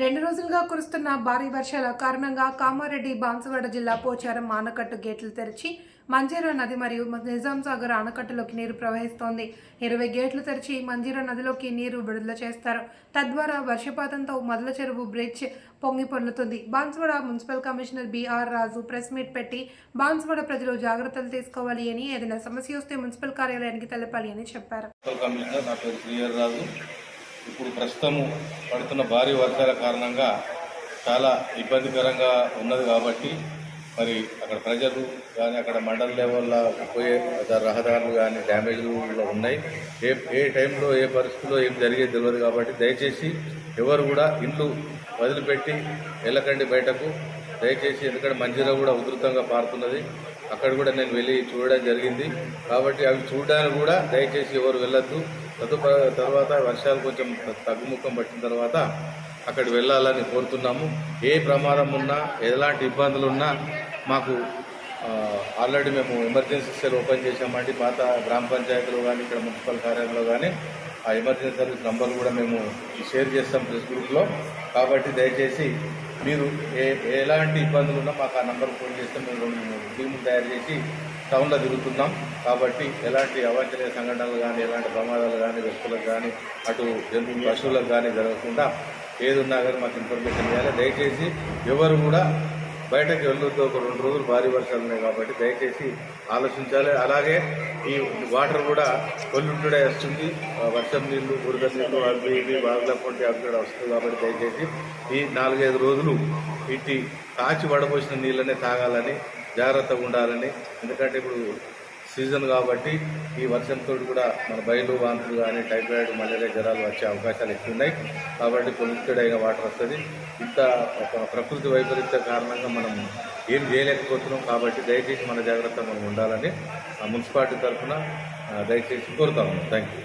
రెండు రోజులుగా కురుస్తున్న భారీ వర్షాల కారణంగా కామారెడ్డి బాన్సువాడ జిల్లా పోచారం ఆనకట్టు గేట్లు తెరిచి మంజీరా నది మరియు నిజాం సాగర్ ఆనకట్టులోకి నీరు ప్రవహిస్తోంది. ఇరవై గేట్లు తెరిచి మంజీరా నదిలోకి నీరు విడుదల చేస్తారు. తద్వారా వర్షపాతంతో మొదల చెరువు బ్రిడ్జ్ పొంగి పొర్లుతుంది. Banswada municipal commissioner BR Raju press meet పెట్టి బాన్సువాడ ప్రజలు జాగ్రత్తలు తీసుకోవాలి అని ఏదైనా సమస్య వస్తే మున్సిపల్ కార్యాలయానికి తెలపాలి అని చెప్పారు. ఇప్పుడు ప్రస్తుతము పడుతున్న భారీ వర్షాల కారణంగా చాలా ఇబ్బందికరంగా ఉన్నది కాబట్టి మరి అక్కడ ప్రజలు కానీ అక్కడ మండల లెవెల్లో పోయే రహదారులు కానీ డ్యామేజ్లు ఉన్నాయి. ఏ ఏ టైంలో ఏ పరిస్థితిలో ఏం జరిగేది తెలియదు కాబట్టి దయచేసి ఎవరు కూడా ఇండ్లు వదిలిపెట్టి వెళ్ళకండి బయటకు. దయచేసి ఎందుకంటే మంజీరా కూడా ఉధృతంగా పారుతున్నది. అక్కడ కూడా నేను వెళ్ళి చూడడం జరిగింది. కాబట్టి అవి చూడడానికి కూడా దయచేసి ఎవరు వెళ్ళొద్దు. తదుప తర్వాత వర్షాలు కొంచెం తగ్గుముఖం పట్టిన తర్వాత అక్కడ వెళ్ళాలని కోరుతున్నాము. ఏ ప్రమాదం ఉన్నా ఎలాంటి ఇబ్బందులు ఉన్నా మాకు ఆల్రెడీ మేము ఎమర్జెన్సీ సెల్ ఓపెన్ చేసామండి పాత గ్రామ పంచాయతీలో కానీ ఇక్కడ మున్సిపల్ కార్యాలయంలో కానీ ఆ ఎమర్జెన్సీ సర్వీస్ నంబర్ కూడా మేము షేర్ చేస్తాం ప్రెస్ గ్రూప్లో. కాబట్టి దయచేసి మీరు ఏ ఎలాంటి ఇబ్బందులు ఉన్నా మాకు ఆ నంబర్ ఫోన్ చేస్తే మేము రెండు టీములు తయారు చేసి టౌన్లో తిరుగుతున్నాం. కాబట్టి ఎలాంటి అవాంఛనీయ సంఘటనలు కానీ ఎలాంటి ప్రమాదాలు కానీ వ్యక్తులకు కానీ అటు జంతు పశువులకు కానీ జరగకుండా ఏది ఉన్నా కానీ మాకు ఇన్ఫర్మేషన్ ఇవ్వాలి. దయచేసి ఎవరు కూడా బయటకు వెళ్ళొద్దు. ఒక రెండు రోజులు భారీ వర్షాలు ఉన్నాయి కాబట్టి దయచేసి ఆలోచించాలి. అలాగే ఈ వాటర్ కూడా కొల్లుంటుడే వస్తుంది. వర్షం నీళ్ళు బురద నీళ్ళు అవి ఇవి బాగుల అవి కూడా వస్తుంది కాబట్టి దయచేసి ఈ నాలుగైదు రోజులు ఇట్టి కాచి వడపోసిన నీళ్ళనే తాగాలని జాగ్రత్తగా ఉండాలని. ఎందుకంటే ఇప్పుడు సీజన్ కాబట్టి ఈ వర్షంతో కూడా మన బయలు వాంతులు కానీ టైఫాయిడ్ మలేరియా జ్వరాలు వచ్చే అవకాశాలు ఎక్కువ ఉన్నాయి. కాబట్టి పొల్యూటెడ్ అయిన వాటర్ వస్తుంది. ఇంత ఒక ప్రకృతి వైపరీత్య కారణంగా మనం ఏం చేయలేకపోతున్నాం కాబట్టి దయచేసి మన జాగ్రత్త మనం ఉండాలని ఆ మున్సిపాలిటీ తరఫున దయచేసి కోరుతా ఉన్నాం. Thank you